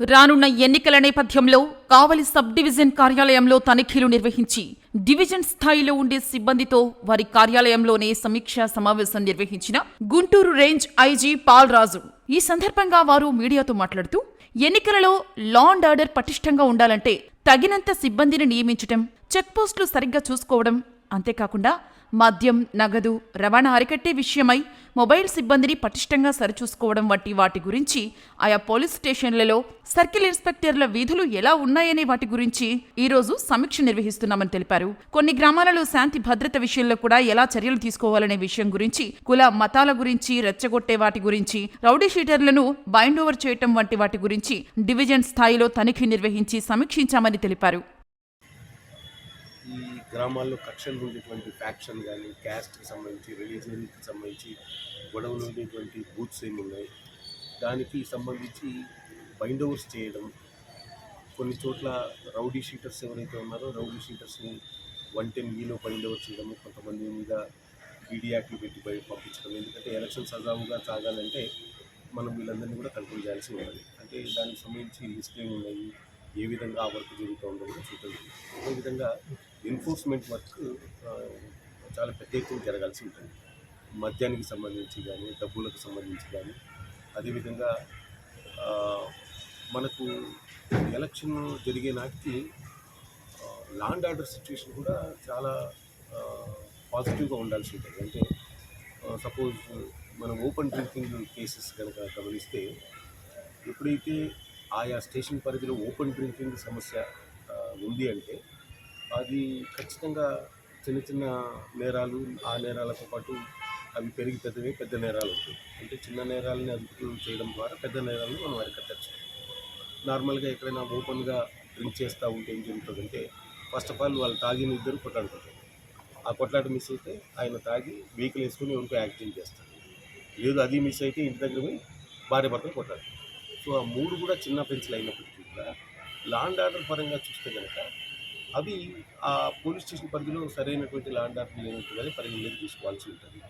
రానున్న ఎన్నికల నేపథ్యంలో కావలి సబ్ డివిజన్ కార్యాలయంలో తనిఖీలు నిర్వహించి డివిజన్ స్థాయిలో ఉండే సిబ్బందితో వారి కార్యాలయంలోనే సమీక్షా సమావేశం నిర్వహించిన గుంటూరు రేంజ్ ఐజీ పాల్రాజు. ఈ సందర్భంగా వారు మీడియాతో మాట్లాడుతూ ఎన్నికలలో లా అండ్ ఆర్డర్ పటిష్టంగా ఉండాలంటే తగినంత సిబ్బందిని నియమించటం చెక్పోస్టులు సరిగ్గా చూసుకోవడం అంతేకాకుండా మద్యం నగదు రవాణా అరికట్టే విషయమై మొబైల్ సిబ్బందిని పటిష్టంగా సరిచూసుకోవడం వంటి వాటి గురించి ఆయా పోలీస్ స్టేషన్లలో సర్కిల్ ఇన్స్పెక్టర్ల విధులు ఎలా ఉన్నాయనే వాటి గురించి ఈ రోజు సమీక్ష నిర్వహిస్తున్నామని తెలిపారు. కొన్ని గ్రామాలలో శాంతి భద్రత విషయంలో కూడా ఎలా చర్యలు తీసుకోవాలనే విషయం గురించి కుల మతాల గురించి రెచ్చగొట్టే వాటి గురించి రౌడీ షీటర్లను బైండ్ ఓవర్ చేయటం వంటి వాటి గురించి డివిజన్ స్థాయిలో తనిఖీ నిర్వహించి సమీక్షించామని తెలిపారు. ఈ గ్రామాల్లో కక్షలు ఉండేటువంటి ఫ్యాక్షన్ కానీ క్యాస్ట్కి సంబంధించి రిలీజియన్కి సంబంధించి గొడవలు ఉండేటువంటి బూత్స్ ఏమి ఉన్నాయి? దానికి సంబంధించి బైండ్ ఓవర్స్ చేయడం కొన్ని చోట్ల రౌడీ షీటర్స్ ఎవరైతే ఉన్నారో రౌడీ షీటర్స్ని వన్ టెన్ మీలో బైండ్ ఓవర్ చేయడం కొంతమంది మీద ఈడీ యాక్ట్లు పెట్టి బయట పంపించడం. ఎందుకంటే ఎలక్షన్ సజావుగా సాగాలంటే మనం వీళ్ళందరినీ కూడా కంట్రోల్ చేయాల్సి ఉంటుంది అంటే దానికి సంబంధించి లిస్ట్ ఏమి ఉన్నాయి? ఏ విధంగా ఆ వర్క్ జరుగుతూ ఉండదు కూడా అదేవిధంగా ఎన్ఫోర్స్మెంట్ వర్క్ చాలా పెద్ద ఎత్తున జరగాల్సి ఉంటుంది. మద్యానికి సంబంధించి కానీ డబ్బులకు సంబంధించి కానీ అదేవిధంగా మనకు ఎలక్షన్ జరిగే నాటికి లాండ్ ఆర్డర్ సిచ్యువేషన్ కూడా చాలా పాజిటివ్గా ఉండాల్సి ఉంటుంది. అంటే సపోజ్ మనం ఓపెన్ డ్రింకింగ్ కేసెస్ కనుక గమనిస్తే ఎప్పుడైతే ఆయా స్టేషన్ పరిధిలో ఓపెన్ డ్రింకింగ్ సమస్య ఉంది అంటే అది ఖచ్చితంగా చిన్న చిన్న నేరాలు ఆ నేరాలతో పాటు అవి పెరిగి పెద్దవి పెద్ద నేరాలు ఉంటాయి. అంటే చిన్న నేరాలని అదుపు చేయడం ద్వారా పెద్ద నేరాలను మనం అరికట్టచ్చు. నార్మల్గా ఎక్కడైనా ఓపెన్గా డ్రింక్ చేస్తూ ఉంటే ఏం జరుగుతుందంటే ఫస్ట్ ఆఫ్ ఆల్ వాళ్ళు తాగిన ఇద్దరు కొట్లాడుకుంటారు. ఆ కొట్లాట మిస్ అయితే ఆయన తాగి వెహికల్ వేసుకుని ఎవరికో యాక్సిడెంట్ చేస్తారు. లేదు అది మిస్ అయితే ఇంటి దగ్గర పోయి భార్య భర్తలు కొట్టాలి సో ఆ మూడు కూడా చిన్న పెన్సిల్ అయినప్పటికీ కూడా లాండ్ ఆర్డర్ పరంగా చూస్తే కనుక అవి ఆ పోలీస్ స్టేషన్ పరిధిలో సరైనటువంటి లాండ్ ఆర్డర్ లేనట్టుగానే పరిగణలోకి తీసుకోవాల్సి ఉంటుంది.